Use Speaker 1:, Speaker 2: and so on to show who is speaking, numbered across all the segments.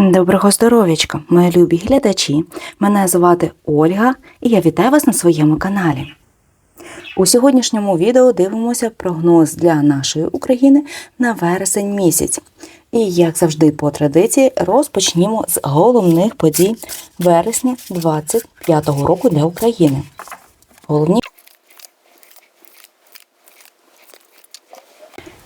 Speaker 1: Доброго здоров'ячка, мої любі глядачі. Мене звати Ольга і я вітаю вас на своєму каналі. У сьогоднішньому відео дивимося прогноз для нашої України на вересень місяць. І, як завжди, по традиції, розпочнімо з головних подій вересня 25-го року для України. Головні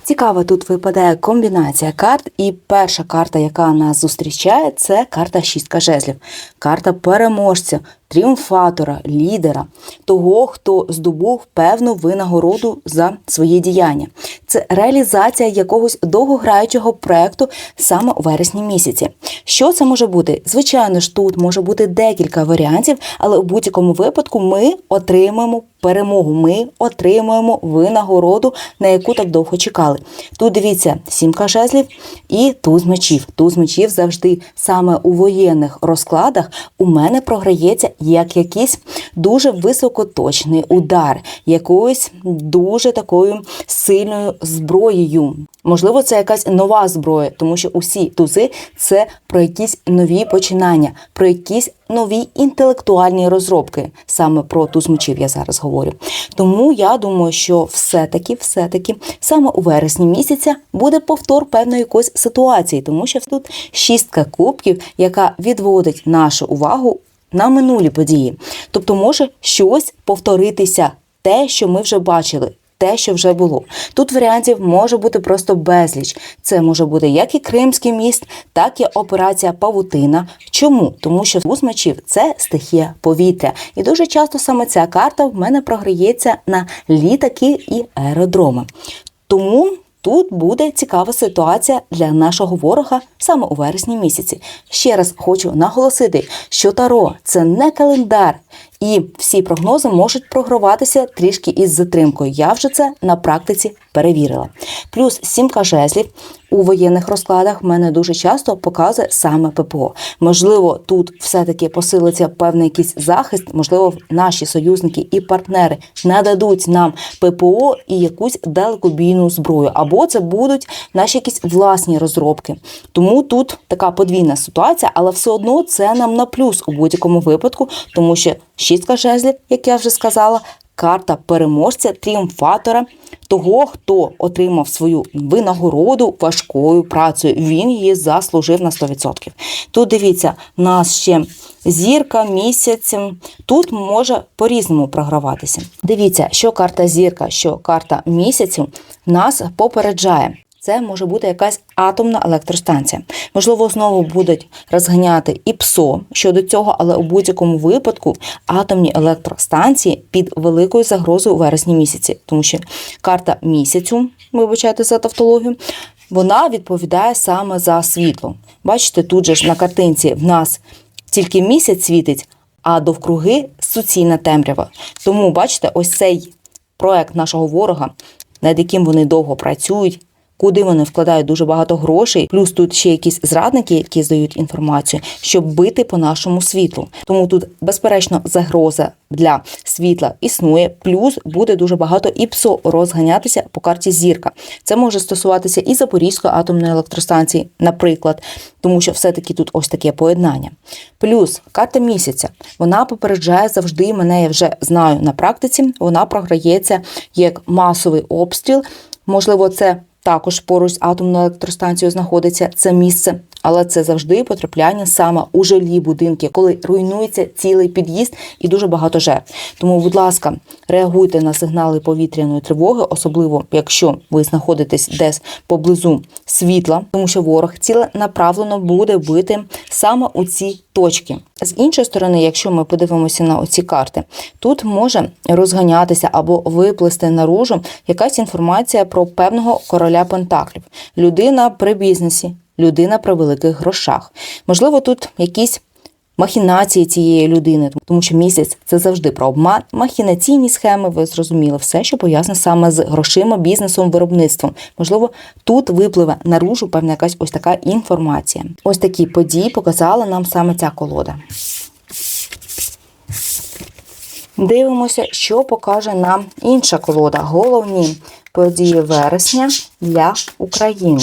Speaker 1: Цікава тут випадає комбінація карт, і перша карта, яка нас зустрічає, це карта шістка жезлів. Карта переможця, тріумфатора, лідера, того, хто здобув певну винагороду за свої діяння. Це реалізація якогось довгограючого проекту саме у вересні місяці. Що це може бути? Звичайно ж, тут може бути декілька варіантів, але у будь-якому випадку ми отримаємо перемогу. Ми отримуємо винагороду, на яку так довго чекали. Тут дивіться, сімка жезлів і туз мечів. Туз мечів завжди саме у воєнних розкладах у мене програється як якийсь дуже високоточний удар, якоюсь дуже такою сильною зброєю. Можливо, це якась нова зброя, тому що усі тузи це про якісь нові починання, про якісь нові інтелектуальні розробки. Саме про туз мечів я зараз говорю. Тому я думаю, що все-таки, все-таки, саме у вересні місяця буде повтор певної якоїсь ситуації, тому що тут шістка кубків, яка відводить нашу увагу на минулі події. Тобто може щось повторитися, те, що ми вже бачили. Те, що вже було. Тут варіантів може бути просто безліч. Це може бути як і Кримський міст, так і операція Павутина. Чому? Тому що вуз мечів це стихія повітря. І дуже часто саме ця карта в мене програється на літаки і аеродроми. Тому тут буде цікава ситуація для нашого ворога саме у вересні місяці. Ще раз хочу наголосити, що Таро це не календар. І всі прогнози можуть програватися трішки із затримкою. Я вже це на практиці перевірила. Плюс сімка жезлів у воєнних розкладах в мене дуже часто показує саме ППО. Можливо, тут все-таки посилиться певний якийсь захист, можливо, наші союзники і партнери нададуть нам ППО і якусь далекобійну зброю, або це будуть наші якісь власні розробки. Тому тут така подвійна ситуація, але все одно це нам на плюс у будь-якому випадку, тому що шістка жезлів, як я вже сказала, карта переможця, тріумфатора, того, хто отримав свою винагороду важкою працею. Він її заслужив на 100%. Тут дивіться, нас ще зірка, місяць. Тут може по-різному програватися. Дивіться, що карта зірка, що карта місяцю нас попереджає. Це може бути якась атомна електростанція. Можливо, знову будуть розганяти і ПСО щодо цього, але у будь-якому випадку атомні електростанції під великою загрозою у вересні місяці, тому що карта місяцю, вибачайте за тавтологію, вона відповідає саме за світло. Бачите, тут же ж на картинці в нас тільки місяць світить, а довкруги суцільна темрява. Тому, бачите, ось цей проект нашого ворога, над яким вони довго працюють куди вони вкладають дуже багато грошей. Плюс тут ще якісь зрадники, які здають інформацію, щоб бити по нашому світлу. Тому тут, безперечно, загроза для світла існує. Плюс буде дуже багато і ПСО розганятися по карті зірка. Це може стосуватися і Запорізької атомної електростанції, наприклад, тому що все-таки тут ось таке поєднання. Плюс карта місяця вона попереджає завжди. Мене я вже знаю на практиці. Вона програється як масовий обстріл. Можливо, це також поруч з атомною електростанцією знаходиться це місце, але це завжди потрапляння саме у жилі будинки, коли руйнується цілий під'їзд і дуже багато жертв. Тому, будь ласка, реагуйте на сигнали повітряної тривоги, особливо якщо ви знаходитесь десь поблизу світла, тому що ворог ціленаправлено буде бити саме у ці точки. З іншої сторони, якщо ми подивимося на оці карти, тут може розганятися або виплисти наружу якась інформація про певного короля Пентаклів, людина при бізнесі, людина при великих грошах. Можливо, тут якісь. Махінації цієї людини, тому що місяць це завжди про обман, махінаційні схеми. Ви зрозуміли все, що пов'язане саме з грошима, бізнесом, виробництвом. Можливо, тут випливе наружу певна якась ось така інформація. Ось такі події показала нам саме ця колода. Дивимося, що покаже нам інша колода. Головні події вересня для України.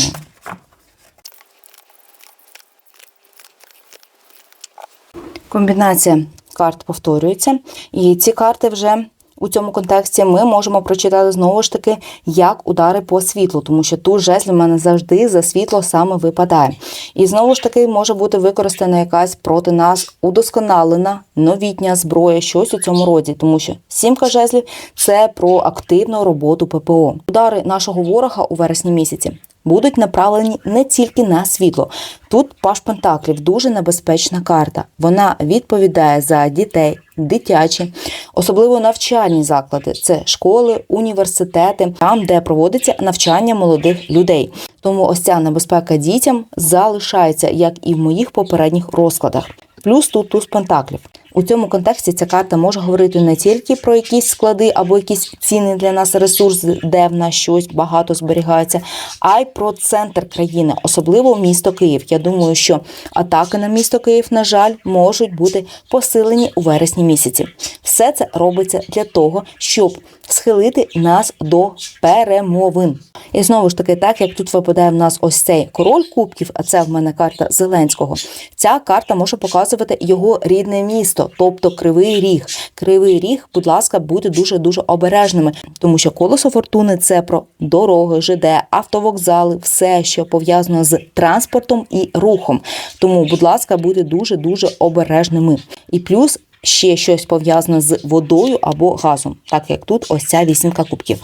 Speaker 1: Комбінація карт повторюється, і ці карти вже у цьому контексті ми можемо прочитати знову ж таки як удари по світлу, тому що тут жезл в мене завжди за світло саме випадає. І знову ж таки може бути використана якась проти нас удосконалена новітня зброя, щось у цьому роді, тому що сімка жезлів це про активну роботу ППО. Удари нашого ворога у вересні місяці. Будуть направлені не тільки на світло. Тут паш Пентаклів дуже небезпечна карта. Вона відповідає за дітей, дитячі, особливо навчальні заклади. Це школи, університети, там, де проводиться навчання молодих людей. Тому ось ця небезпека дітям залишається, як і в моїх попередніх розкладах. Плюс тут туз пентаклів. У цьому контексті ця карта може говорити не тільки про якісь склади або якісь цінний для нас ресурс, де в нас щось багато зберігається, а й про центр країни, особливо місто Київ. Я думаю, що атаки на місто Київ, на жаль, можуть бути посилені у вересні місяці. Все це робиться для того, щоб схилити нас до перемовин. І знову ж таки, так як тут випадає в нас ось цей король кубків, а це в мене карта Зеленського. Ця карта може показувати його рідне місто, тобто Кривий Ріг. Кривий Ріг, будь ласка, будьте дуже дуже обережними, тому що колесо фортуни це про дороги, ЖД, автовокзали, все, що пов'язано з транспортом і рухом. Тому, будь ласка, будьте дуже дуже обережними. І плюс ще щось пов'язане з водою або газом, так як тут ось ця вісімка кубків.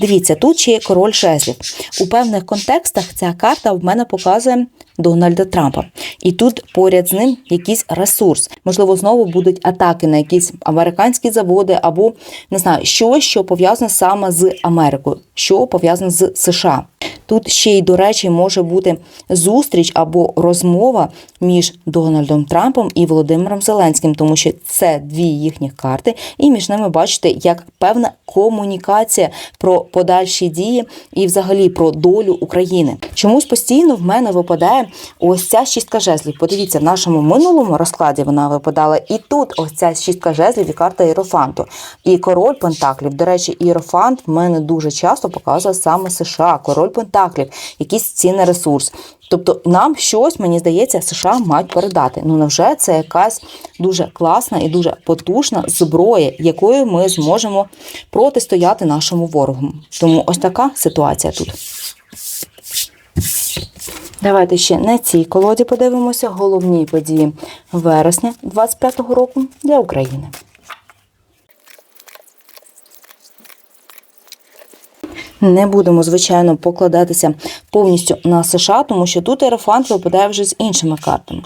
Speaker 1: Дивіться, тут ще є король жезлів. У певних контекстах ця карта в мене показує Дональда Трампа. І тут поряд з ним якийсь ресурс. Можливо, знову будуть атаки на якісь американські заводи, або не знаю, щось, що пов'язане саме з Америкою, що пов'язане з США. Тут ще й, до речі, може бути зустріч або розмова між Дональдом Трампом і Володимиром Зеленським, тому що це дві їхніх карти, і між ними бачите, як певна комунікація про подальші дії і взагалі про долю України. Чомусь постійно в мене випадає ось ця шістка жезлів. Подивіться, в нашому минулому розкладі вона випадала, і тут ось ця шістка жезлів і карта Іерофанту. І король Пентаклів. До речі, Іерофант в мене дуже часто показує саме США. Король Пентаклів, якийсь цінний ресурс. Тобто нам щось, мені здається, США мають передати. Ну невже це якась дуже класна і дуже потужна зброя, якою ми зможемо протистояти нашому ворогу? Тому ось така ситуація тут. Давайте ще на цій колоді подивимося головні події вересня 25-го року для України. Не будемо, звичайно, покладатися повністю на США, тому що тут Ерофант випадає вже з іншими картами.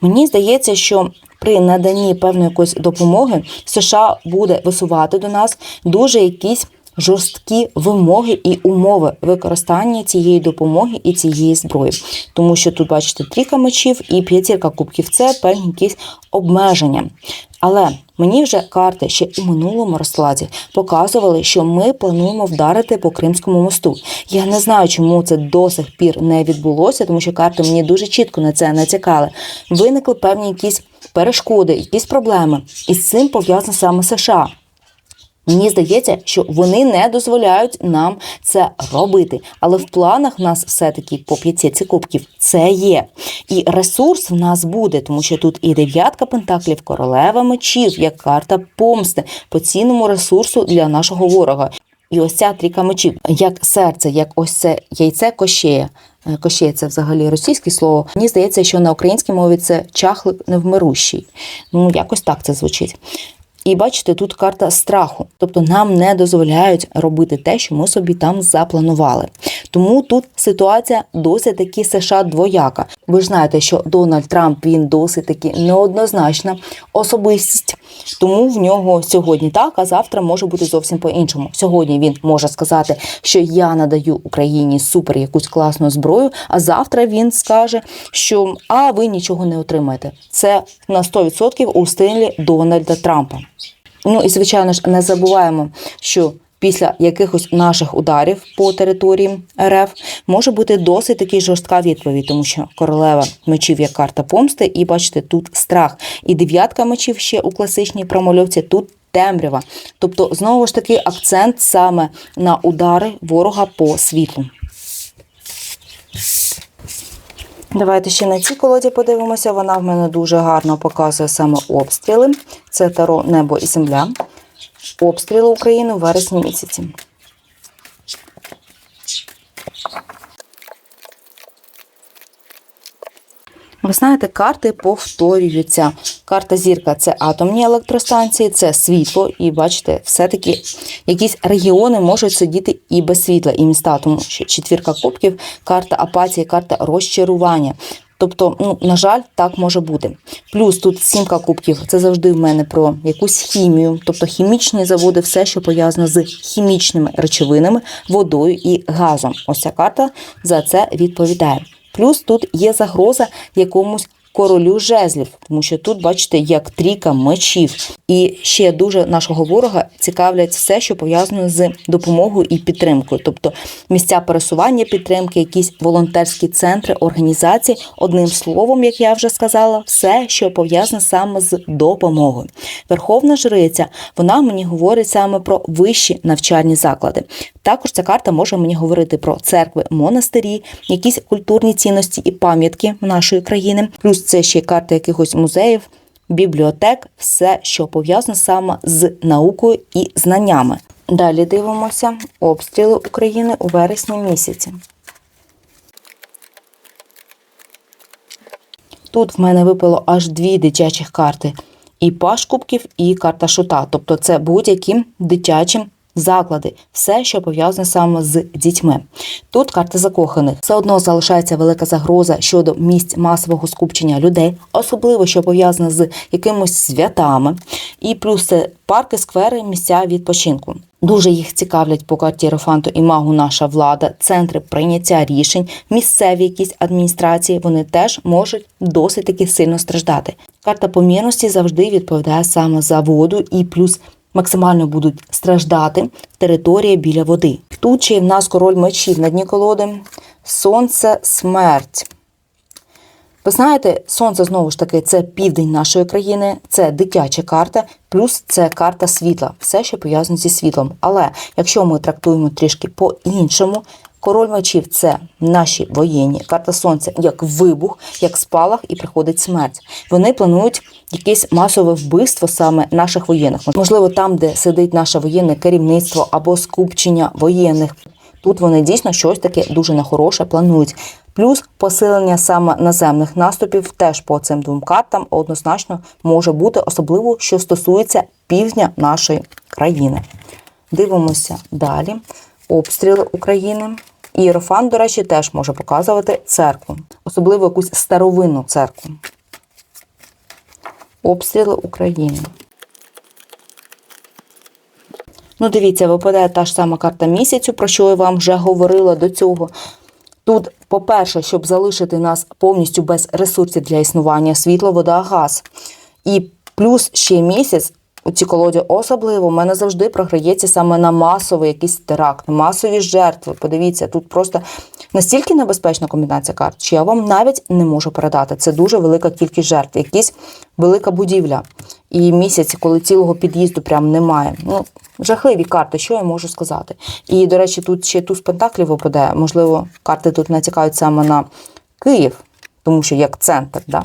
Speaker 1: Мені здається, що при наданні певної якоїсь допомоги США буде висувати до нас дуже якісь жорсткі вимоги і умови використання цієї допомоги і цієї зброї. Тому що тут, бачите, трійка мечів і п'ятірка кубків це певні якісь обмеження. Але мені вже карти ще у минулому розкладі показували, що ми плануємо вдарити по Кримському мосту. Я не знаю, чому це до сих пір не відбулося, тому що карти мені дуже чітко на це натякали. Виникли певні якісь перешкоди, якісь проблеми, і з цим пов'язано саме США. Мені здається, що вони не дозволяють нам це робити. Але в планах в нас все-таки по п'ятірці кубків це є. І ресурс в нас буде, тому що тут і дев'ятка пентаклів, королева мечів, як карта помсти по цінному ресурсу для нашого ворога. І ось ця трійка мечів, як серце, як ось це яйце кощея. Е, Кощей це взагалі російське слово. Мені здається, що на українській мові це чахлик невмирущий. Ну, якось так це звучить. І бачите, тут карта страху, тобто нам не дозволяють робити те, що ми собі там запланували. Тому тут ситуація досить таки США двояка. Ви ж знаєте, що Дональд Трамп він досить таки неоднозначна особистість, тому в нього сьогодні так, а завтра може бути зовсім по-іншому. Сьогодні він може сказати, що я надаю Україні супер якусь класну зброю, а завтра він скаже, що а ви нічого не отримаєте. Це на 100% у стилі Дональда Трампа. Ну і звичайно ж не забуваємо, що після якихось наших ударів по території РФ може бути досить таки жорстка відповідь, тому що королева мечів є карта помсти, і бачите, тут страх. І дев'ятка мечів ще у класичній промальовці тут. Темрява, тобто знову ж таки акцент саме на удари ворога по світлу. Давайте ще на цій колоді подивимося. Вона в мене дуже гарно показує саме обстріли. Це Таро Небо і Земля. Обстріли України у вересні місяці. Ви знаєте, карти повторюються. Карта зірка це атомні електростанції, це світло. І бачите, все-таки якісь регіони можуть сидіти і без світла, і міста, тому що четвірка кубків, карта апатії, карта розчарування. Тобто, ну, на жаль, так може бути. Плюс тут сімка кубків це завжди в мене про якусь хімію, тобто хімічні заводи, все, що пов'язано з хімічними речовинами, водою і газом. Ось ця карта за це відповідає. Плюс тут є загроза якомусь королю жезлів, тому що тут, бачите, як трійка мечів. І ще дуже нашого ворога цікавлять все, що пов'язано з допомогою і підтримкою, тобто місця пересування підтримки, якісь волонтерські центри, організації. Одним словом, як я вже сказала, все, що пов'язане саме з допомогою. Верховна жриця, вона мені говорить саме про вищі навчальні заклади. Також ця карта може мені говорити про церкви, монастирі, якісь культурні цінності і пам'ятки нашої країни. Плюс це ще й карта якихось музеїв, бібліотек, все, що пов'язано саме з наукою і знаннями. Далі дивимося обстріли України у вересні місяці. Тут в мене випало аж дві дитячих карти: і паш кубків, і карта шута. Тобто це будь-які дитячі заклади, все, що пов'язане саме з дітьми. Тут карта закоханих. Все одно залишається велика загроза щодо місць масового скупчення людей, особливо що пов'язане з якимось святами. І плюс це парки, сквери, місця відпочинку. Дуже їх цікавлять по карті Єрофанту і магу наша влада, центри прийняття рішень, місцеві якісь адміністрації. Вони теж можуть досить таки сильно страждати. Карта помірності завжди відповідає саме за воду і плюс максимально будуть страждати територія біля води. Тут ще й в нас король мечів на дні колоди, сонце, смерть. Ви знаєте, сонце знову ж таки це південь нашої країни, це дитяча карта, плюс це карта світла, все, що пов'язано зі світлом. Але якщо ми трактуємо трішки по-іншому, король мечів це наші воєнні, карта сонця як вибух, як спалах, і приходить смерть. Вони планують якесь масове вбивство саме наших воєнних. Можливо, там, де сидить наше воєнне керівництво або скупчення воєнних. Тут вони дійсно щось таке дуже нехороше планують. Плюс посилення саме наземних наступів теж по цим двом картам однозначно може бути, особливо що стосується півдня нашої країни. Дивимося далі. Обстріли України. І Єрофан, до речі, теж може показувати церкву, особливо якусь старовинну церкву. Обстріли України. Ну, дивіться, випадає та ж сама карта місяцю, про що я вам вже говорила до цього. Тут, по-перше, щоб залишити нас повністю без ресурсів для існування світло, вода, газ. І плюс ще місяць. У цій колоді особливо в мене завжди програється саме на масовий якийсь теракт, масові жертви. Подивіться, тут просто настільки небезпечна комбінація карт, що я вам навіть не можу передати. Це дуже велика кількість жертв, якась велика будівля. І місяць, коли цілого під'їзду прям немає. Ну, жахливі карти, що я можу сказати. І, до речі, тут ще туз пентаклів випадає. Можливо, карти тут натякають саме на Київ, тому що як центр. Да?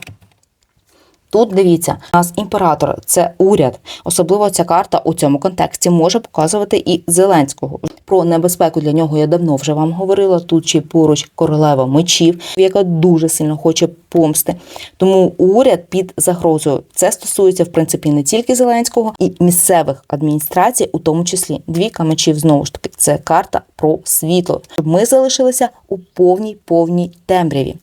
Speaker 1: Тут дивіться, у нас імператор це уряд. Особливо ця карта у цьому контексті може показувати і Зеленського. Про небезпеку для нього я давно вже вам говорила. Тут ще поруч королева мечів, яка дуже сильно хоче помсти. Тому уряд під загрозою це стосується в принципі не тільки Зеленського і місцевих адміністрацій, у тому числі двійка мечів знову ж таки. Це карта про світло. Ми залишилися у повній повній темряві.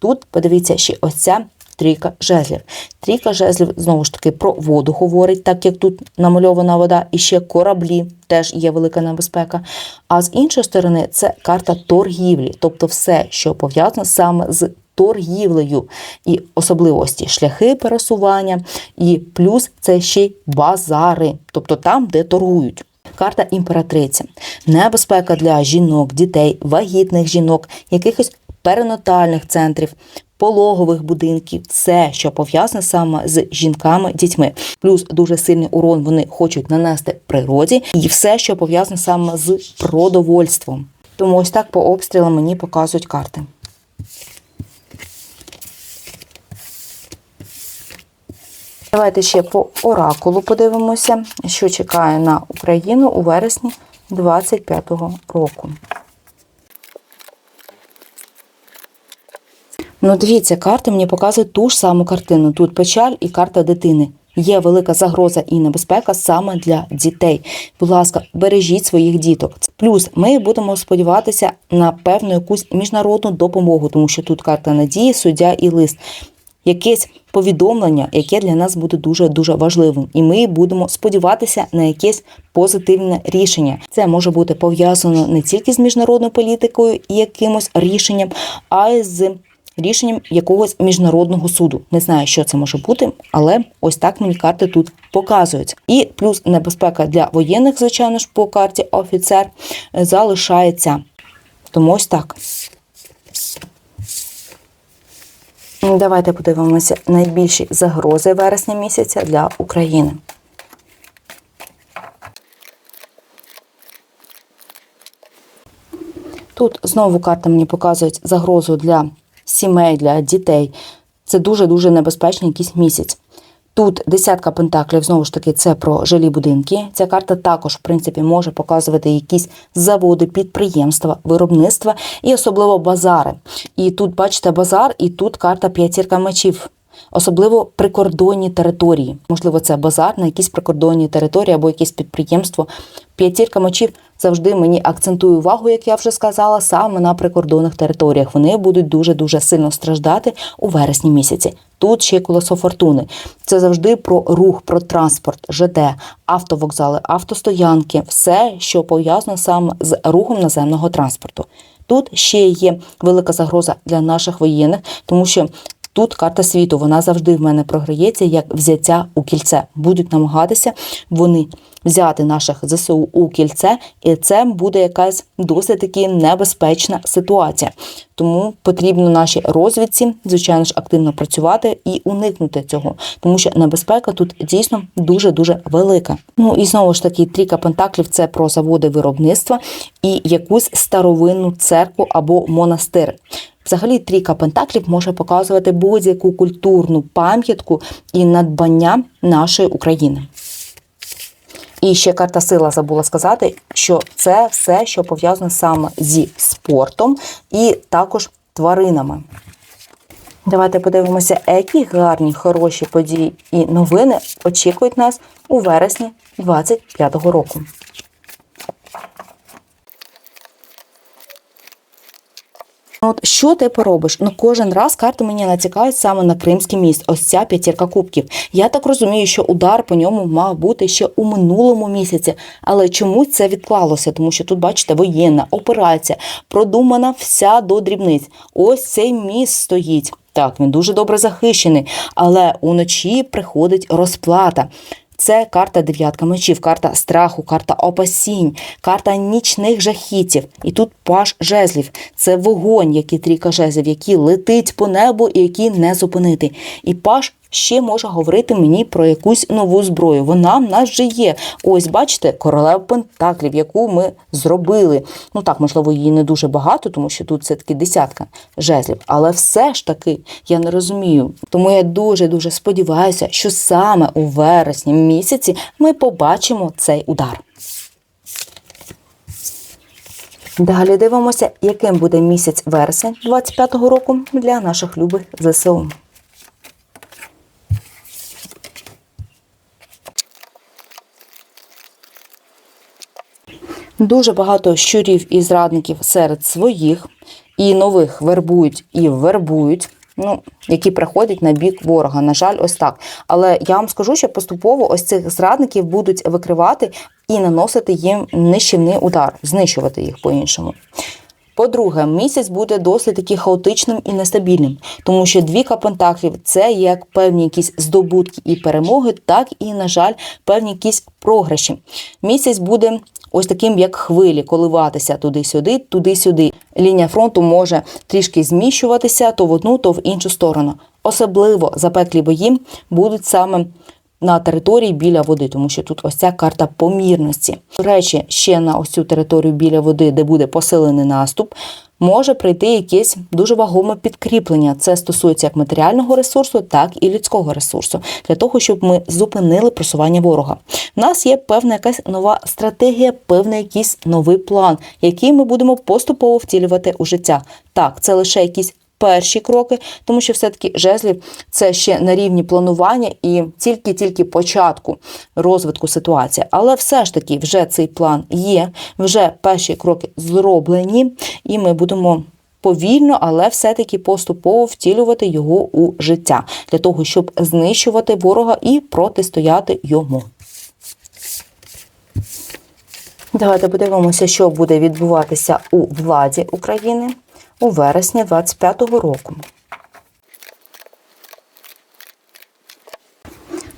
Speaker 1: Тут подивіться ще ось ця трійка жезлів. Трійка жезлів, знову ж таки, про воду говорить, так як тут намальована вода, і ще кораблі теж є велика небезпека. А з іншої сторони, це карта торгівлі, тобто все, що пов'язано саме з торгівлею і особливості шляхи пересування, і плюс це ще й базари, тобто там, де торгують. Карта імператриці, небезпека для жінок, дітей, вагітних жінок, якихось перинатальних центрів, пологових будинків, все, що пов'язане саме з жінками, дітьми. Плюс дуже сильний урон вони хочуть нанести природі, і все, що пов'язане саме з продовольством. Тому ось так по обстрілам мені показують карти. Давайте ще по оракулу подивимося, що чекає на Україну у вересні 25-го року. Ну, дивіться, карти мені показують ту ж саму картину. Тут печаль і карта дитини. Є велика загроза і небезпека саме для дітей. Будь ласка, бережіть своїх діток. Плюс ми будемо сподіватися на певну якусь міжнародну допомогу, тому що тут карта надії, суддя і лист. Якесь повідомлення, яке для нас буде дуже дуже важливим, і ми будемо сподіватися на якесь позитивне рішення. Це може бути пов'язано не тільки з міжнародною політикою і якимось рішенням, а й з рішенням якогось міжнародного суду. Не знаю, що це може бути, але ось так мені карти тут показують. І плюс небезпека для воєнних, звичайно ж, по карті офіцер е, залишається. Тому ось так. Давайте подивимося найбільші загрози вересня місяця для України. Тут знову карта мені показують загрозу для сімей, для дітей. Це дуже-дуже небезпечний якийсь місяць. Тут десятка пентаклів, знову ж таки, це про жилі будинки. Ця карта також, в принципі, може показувати якісь заводи, підприємства, виробництва і особливо базари. І тут, бачите, базар, і тут карта п'ятірка мечів. Особливо прикордонні території. Можливо, це базар на якісь прикордонні території або якесь підприємство. П'ятірка мечів завжди мені акцентує увагу, як я вже сказала, саме на прикордонних територіях. Вони будуть дуже-дуже сильно страждати у вересні місяці. Тут ще колесо фортуни. Це завжди про рух, про транспорт, ЖД, автовокзали, автостоянки, все, що пов'язано саме з рухом наземного транспорту. Тут ще є велика загроза для наших воєнних, тому що Тут карта світу, вона завжди в мене програється як взяття у кільце. Будуть намагатися вони взяти наших ЗСУ у кільце, і це буде якась досить таки небезпечна ситуація. Тому потрібно нашій розвідці, звичайно ж, активно працювати і уникнути цього, тому що небезпека тут дійсно дуже дуже велика. Ну і знову ж таки, трійка пентаклів це про заводи виробництва і якусь старовинну церкву або монастир. Взагалі, трійка пентаклів може показувати будь-яку культурну пам'ятку і надбання нашої України. І ще карта сила забула сказати, що це все, що пов'язано саме зі спортом і також тваринами. Давайте подивимося, які гарні, хороші події і новини очікують нас у вересні 2025 року. От що ти поробиш? Ну кожен раз карти мені натякають саме на Кримський міст. Ось ця п'ятірка кубків. Я так розумію, що удар по ньому мав бути ще у минулому місяці, але чомусь це відклалося, тому що тут, бачите, воєнна операція продумана вся до дрібниць. Ось цей міст стоїть. Так, він дуже добре захищений, але уночі приходить розплата. Це карта дев'ятка мечів, карта страху, карта опасінь, карта нічних жахітів. І тут паш жезлів. Це вогонь, який трійка жезлів, який летить по небу і який не зупинити. І паш ще може говорити мені про якусь нову зброю. Вона в нас вже є. Ось, бачите, королева Пентаклів, яку ми зробили. Ну так, можливо, її не дуже багато, тому що тут все-таки десятка жезлів. Але все ж таки я не розумію. Тому я дуже-дуже сподіваюся, що саме у вересні місяці ми побачимо цей удар. Далі дивимося, яким буде місяць вересень 25-го року для наших любих ЗСУ. Дуже багато щурів і зрадників серед своїх, і нових вербують і вербують. Ну, які приходять на бік ворога. На жаль, ось так. Але я вам скажу, що поступово ось цих зрадників будуть викривати і наносити їм нищівний удар, знищувати їх по-іншому. По-друге, місяць буде досить таки хаотичним і нестабільним, тому що двіка пентаклів це як певні якісь здобутки і перемоги, так і, на жаль, певні якісь програші. Місяць буде ось таким, як хвилі, коливатися туди-сюди, туди-сюди. Лінія фронту може трішки зміщуватися то в одну, то в іншу сторону. Особливо запеклі бої будуть саме на території біля води, тому що тут ось ця карта помірності. До речі, ще на ось цю територію біля води, де буде посилений наступ, може прийти якесь дуже вагоме підкріплення. Це стосується як матеріального ресурсу, так і людського ресурсу, для того, щоб ми зупинили просування ворога. У нас є певна якась нова стратегія, певний якийсь новий план, який ми будемо поступово втілювати у життя. Так, це лише якісь перші кроки, тому що все-таки жезлів це ще на рівні планування і тільки-тільки початку розвитку ситуації. Але все ж таки вже цей план є, вже перші кроки зроблені, і ми будемо. Повільно, але все-таки поступово втілювати його у життя для того, щоб знищувати ворога і протистояти йому. Давайте подивимося, що буде відбуватися у владі України у вересні 25-го року.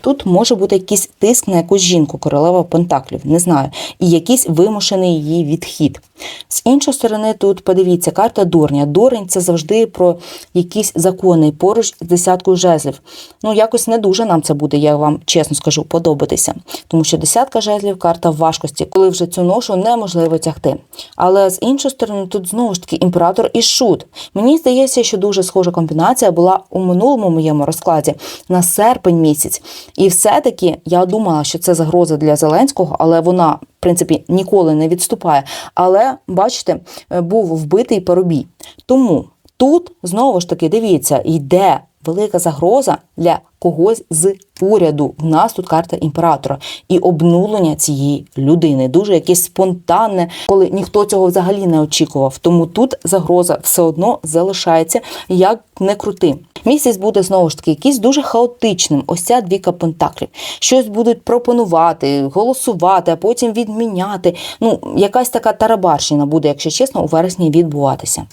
Speaker 1: Тут може бути якийсь тиск на якусь жінку, королева Пентаклів, не знаю, і якийсь вимушений її відхід. З іншої сторони, тут подивіться, карта дурня. Дурень це завжди про якісь закони поруч з десяткою жезлів. Ну, якось не дуже нам це буде, я вам чесно скажу, подобатися. Тому що десятка жезлів карта важкості, коли вже цю ношу неможливо тягти. Але з іншої сторони, тут знову ж таки імператор і шут. Мені здається, що дуже схожа комбінація була у минулому моєму розкладі на серпень місяць. І все-таки я думала, що це загроза для Зеленського, але вона, в принципі, ніколи не відступає. Але, бачите, е, був вбитий Парубій. Тому тут знову ж таки дивіться, йде велика загроза для когось з уряду. В нас тут карта імператора і обнулення цієї людини. Дуже якесь спонтанне, коли ніхто цього взагалі не очікував. Тому тут загроза все одно залишається як не крути. Місяць буде знову ж таки якийсь дуже хаотичним. Ось ця двіка пентаклів. Щось будуть пропонувати, голосувати, а потім відміняти. Ну, якась така тарабарщина буде, якщо чесно, у вересні відбуватися.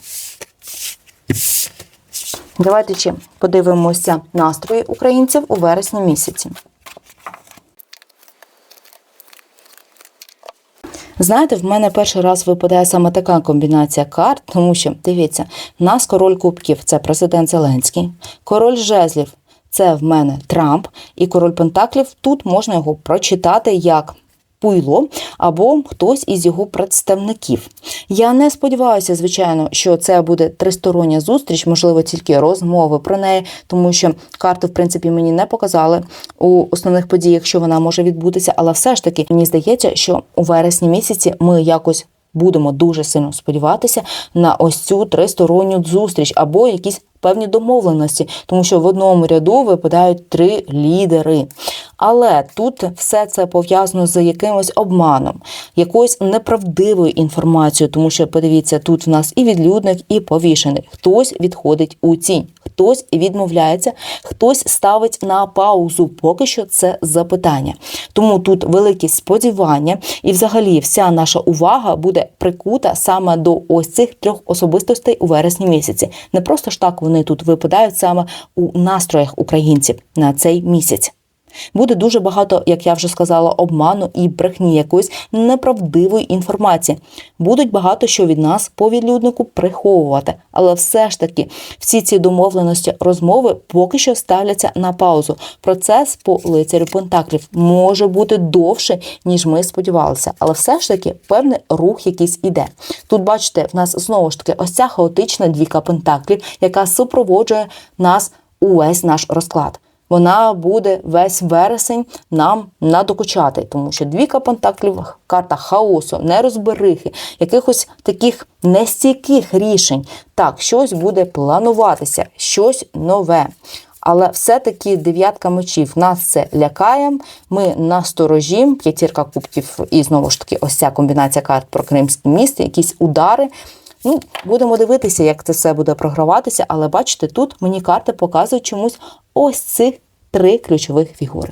Speaker 1: Давайте ще подивимося настрої українців у вересні місяці. Знаєте, в мене перший раз випадає саме така комбінація карт, тому що дивіться, в нас король кубків це президент Зеленський, король жезлів це в мене Трамп, і король Пентаклів тут можна його прочитати як Пуйло або хтось із його представників. Я не сподіваюся, звичайно, що це буде тристороння зустріч, можливо, тільки розмови про неї, тому що карти, в принципі, мені не показали у основних подіях, що вона може відбутися, але все ж таки мені здається, що у вересні місяці ми якось. Будемо дуже сильно сподіватися на ось цю тристоронню зустріч або якісь певні домовленості, тому що в одному ряду випадають три лідери. Але тут все це пов'язано з якимось обманом, якоюсь неправдивою інформацією, тому що подивіться, тут в нас і відлюдник, і повішений. Хтось відходить у тінь, хтось відмовляється, хтось ставить на паузу. Поки що це запитання. Тому тут великі сподівання, і взагалі вся наша увага буде прикута саме до ось цих трьох особистостей у вересні місяці. Не просто ж так вони тут випадають саме у настроях українців на цей місяць. Буде дуже багато, як я вже сказала, обману і брехні якоїсь неправдивої інформації. Будуть багато що від нас по відлюднику приховувати, але все ж таки всі ці домовленості розмови поки що ставляться на паузу. Процес по лицарю Пентаклів може бути довше, ніж ми сподівалися, але все ж таки певний рух якийсь іде. Тут бачите, в нас знову ж таки ось ця хаотична двіка Пентаклів, яка супроводжує нас увесь наш розклад вона буде весь вересень нам надокучати, тому що двіка пентаклів – карта хаосу, нерозберихи, якихось таких нестійких рішень. Так, щось буде плануватися, щось нове. Але все-таки дев'ятка мечів нас це лякає. Ми насторожі, п'ятірка кубків, і знову ж таки, ось ця комбінація карт про Кримське місто, якісь удари. Ну, будемо дивитися, як це все буде програватися, але бачите, тут мені карти показують чомусь ось цих три ключових фігури.